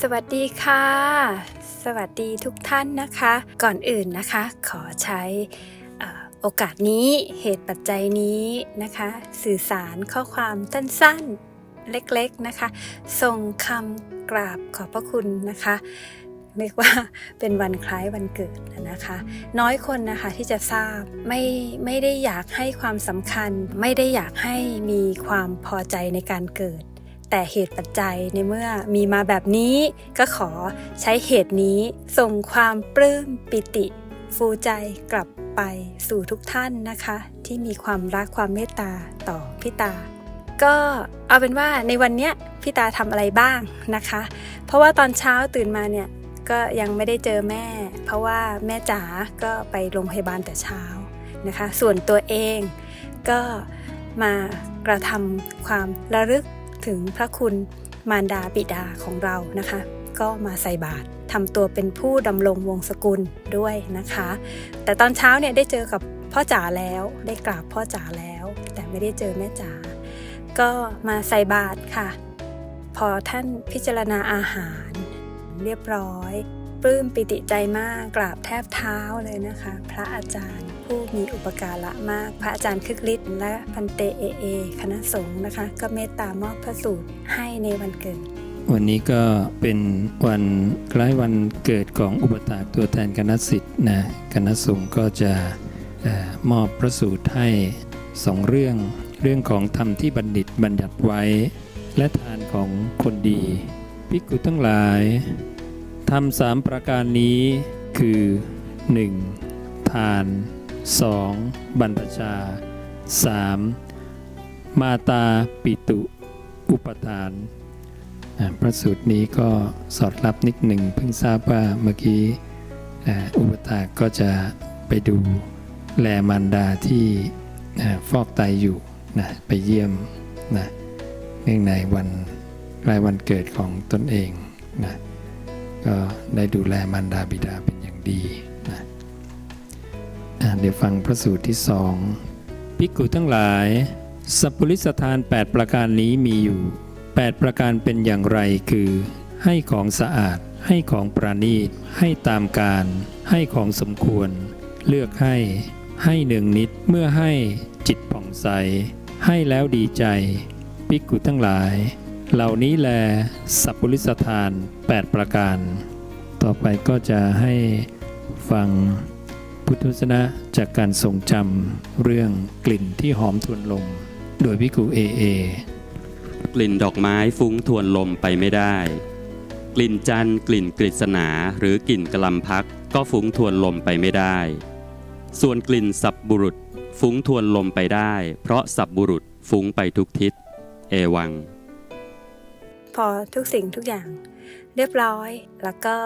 สวัสดีค่ะ สวัสดีทุกท่านนะคะ ก่อนอื่นนะคะ ขอใช้โอกาสนี้เหตุปัจจัยนี้นะคะ สื่อสารข้อความสั้นๆเล็กๆนะคะ ส่งคำกราบขอบพระคุณนะคะเรียกว่าเป็นวันคล้ายวันเกิดนะคะ น้อยคนนะคะที่จะทราบไม่ไม่ได้อยากให้ความสำคัญ ไม่ได้อยากให้มีความพอใจในการเกิด แต่เหตุปัจจัยในเมื่อมีมาแบบนี้ก็ขอใช้เหตุนี้ส่งความปลื้มปิติ ฟูใจกลับไปสู่ทุกท่านนะคะ ที่มีความรักความเมตตาต่อพี่ตา ก็เอาเป็นว่าในวันเนี้ยพี่ตาทำอะไรบ้างนะคะ เพราะว่าตอนเช้าตื่นมาเนี่ยก็ยังไม่ได้เจอแม่ เพราะว่าแม่จ๋าก็ไปโรงพยาบาลแต่เช้านะคะ ส่วนตัวเองก็มากระทำความระลึก ถึงพระคุณมารดาบิดาของเรานะคะ ก็มาใส่บาตรทำตัวเป็นผู้ดำรงวงศกุลด้วยนะคะ แต่ตอนเช้าเนี่ยได้เจอกับพ่อจ๋าแล้วได้กราบพ่อจ๋าแล้ว แต่ไม่ได้เจอแม่จ๋าก็มาใส่บาตรค่ะ พอท่านพิจารณาอาหาร เรียบร้อยปลื้มปิติใจมากกราบแทบเท้าเลยนะคะ พระอาจารย์ ผู้มีอุปการะมาก พระอาจารย์คึกฤทธิ์และพันเตเอเอ คณะสงฆ์นะคะ ก็เมตตามอบพระสูตรให้ในวันเกิด วันนี้ก็เป็นวันคล้ายวันเกิดของอุปถากตัวแทนคณะสิทธิ์นะคณะสงฆ์ก็จะมอบพระสูตรให้สองเรื่องเรื่องของธรรมที่บัณฑิตบัญญัติไว้ และทานของคนดี ภิกขุทั้งหลายทำสามประการนี้คือ 1. ทาน 2. บรรพชา 3. มาตาปิตุอุปทาน พระสูตรนี้ก็สอดรับนิดหนึ่ง เพิ่งทราบว่าเมื่อกี้อุปถากก็จะไปดูแลมารดาที่ฟอกไตอยู่นะไปเยี่ยมนะเนื่องในวันรายวันเกิดของตนเองนะก็ได้ดูแลมารดาบิดาเป็นอย่างดี เดี๋ยวฟังพระสูตรที่สองภิกขุทั้งหลาย สัพพุริสทาน 8 ประการนี้มีอยู่ 8 ประการเป็นอย่างไรคือ ให้ของสะอาด ให้ของประณีต ให้ตามการ ให้ของสมควร เลือกให้ ให้หนึ่งนิดเมื่อให้จิตผ่องใส ให้แล้วดีใจภิกขุทั้งหลาย เหล่านี้แล สัพพุริสทาน 8 ประการ ต่อไปก็จะให้ฟัง พุทธวจนะจากการทรงจำเรื่องกลิ่นที่หอมทวนลม โดยพิกุเอเอ กลิ่นดอกไม้ฟุ้งทวนลมไปไม่ได้ กลิ่นจันทร์กลิ่นกฤษณาหรือกลิ่นกะลำพักก็ฟุ้งทวนลมไปไม่ได้ ส่วนกลิ่นสับบุรุษฟุ้งทวนลมไปได้ เพราะสับบุรุษฟุ้งไปทุกทิศ เอวัง พอทุกสิ่งทุกอย่าง เรียบร้อยแล้วก็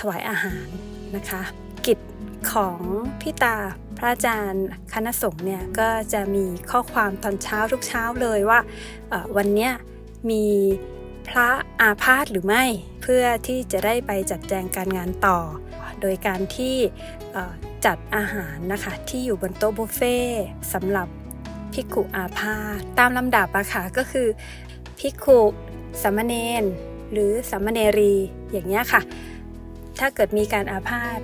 ถวายอาหารนะคะ กิจ ของพี่ตาพระอาจารย์คณะสงฆ์เนี่ยก็จะมีข้อความตอนเช้าทุกเช้าเลยว่าวันเนี้ยมีพระอาพาธหรือไม่ เพื่อที่จะได้ไปจัดแจงการงานต่อ โดยการที่จัดอาหารนะคะที่อยู่บนโต๊ะบุฟเฟ่สำหรับภิกุอาพาธตามลำดับอะค่ะก็คือภิกุสามเณรหรือสามเณรีอย่างเงี้ยค่ะ ถ้าเกิดมีการอาพาธ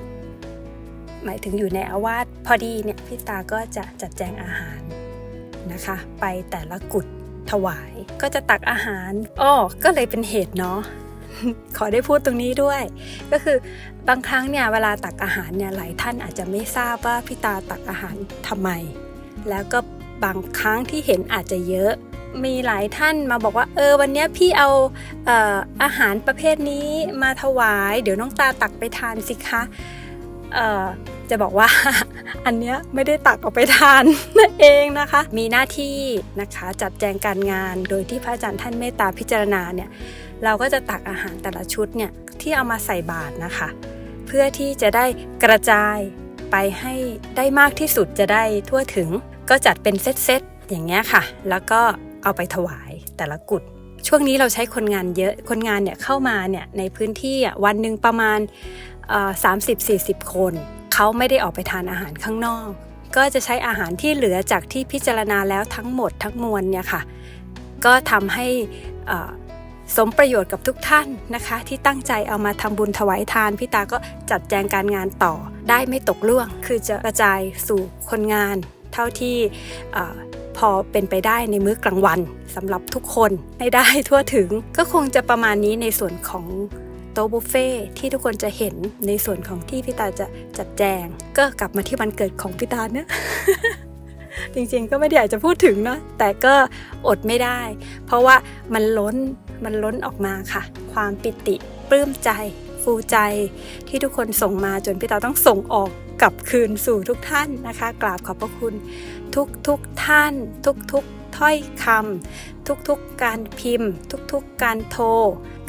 หมายถึงอยู่ในอาวาสพอดีเนี่ยพี่ตาก็จะจัดแจงอาหารนะคะ ไปแต่ละกุฏถวายก็จะตักอาหารอ้อก็เลยเป็นเหตุเนาะขอได้พูดตรงนี้ด้วย ก็คือบางครั้งเนี่ยเวลาตักอาหารเนี่ยหลายท่านอาจจะไม่ทราบว่าพี่ตาตักอาหารทำไม แล้วก็บางครั้งที่เห็นอาจจะเยอะมีหลายท่านมาบอกว่าเออวันนี้พี่เอาเอออาหารประเภทนี้มาถวาย เดี๋ยวน้องตาตักไปทานสิคะ เอ่อจะบอกว่า อันเนี้ยไม่ได้ตักออกไปทานนั่นเองนะคะ มีหน้าที่นะคะจัดแจงการงาน โดยที่พระอาจารย์ท่านเมตตาพิจารณาเนี่ยเราก็จะตักอาหารแต่ละชุดเนี่ยที่เอามาใส่บาตรนะคะ เพื่อที่จะได้กระจายไปให้ได้มากที่สุดจะได้ทั่วถึง ก็จัดเป็นเซตๆอย่างเงี้ยค่ะ แล้วก็เอาไปถวายแต่ละกุฏ ช่วงนี้เราใช้คนงานเยอะคนงานเนี่ยเข้ามาเนี่ยในพื้นที่อะวันหนึ่งประมาณสามสิบสี่สิบคน เขาไม่ได้ออกไปทานอาหารข้างนอก ก็จะใช้อาหารที่เหลือจากที่พิจารณาแล้วทั้งหมดทั้งมวลเนี่ยค่ะ ก็ทำให้สมประโยชน์กับทุกท่านนะคะ ที่ตั้งใจเอามาทำบุญถวายทานพี่ตาก็จัดแจงการงานต่อได้ไม่ตกล่วง คือจะกระจายสู่คนงาน เท่าที่ พอเป็นไปได้ในมื้อกลางวันสำหรับทุกคนให้ได้ทั่วถึงก็คงจะประมาณนี้ในส่วนของโต๊ะบุฟเฟ่ที่ทุกคนจะเห็นในส่วนของที่พี่ตาจะจัดแจง ก็กลับมาที่วันเกิดของพี่ตาเนะจริงๆก็ไม่ได้อยากจะพูดถึงเนาะแต่ก็อดไม่ได้ เพราะว่ามันล้นมันล้นออกมาค่ะ ความปิติปลื้มใจ ฟูใจ ที่ทุกคนส่งมาจนพี่ตาต้องส่งออกกลับคืนสู่ทุกท่านนะคะ กราบขอบพระคุณ ทุกทุกๆท่าน ทุกทุกๆถ้อยคำทุกทุกๆการพิมพ์ทุกทุกๆการโทร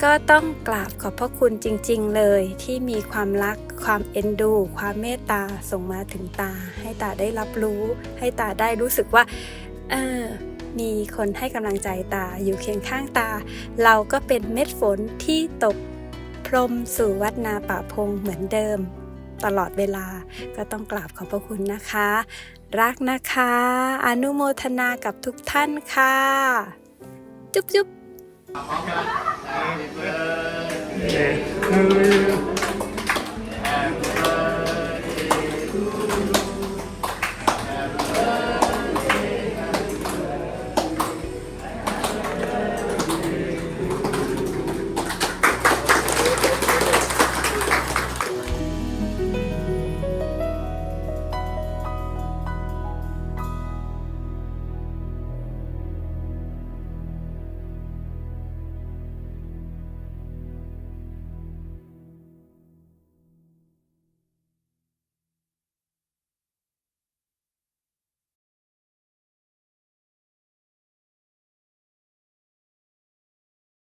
ก็ต้องกราบขอบพระคุณจริง ๆ เลยที่มีความรัก ความเอ็นดู ความเมตตาส่งมาถึงตา ให้ตาได้รับรู้ ให้ตาได้รู้สึกว่าเออมีคนให้กำลังใจตาอยู่เคียงข้างตา เราก็เป็นเม็ดฝนที่ตกพรมสู่วัดนาป่าพงเหมือนเดิม ตลอดเวลา ก็ต้องกราบขอบพระคุณนะคะ รักนะคะ อนุโมทนากับทุกท่านค่ะ จุ๊บจุ๊บ Happy birthday to you.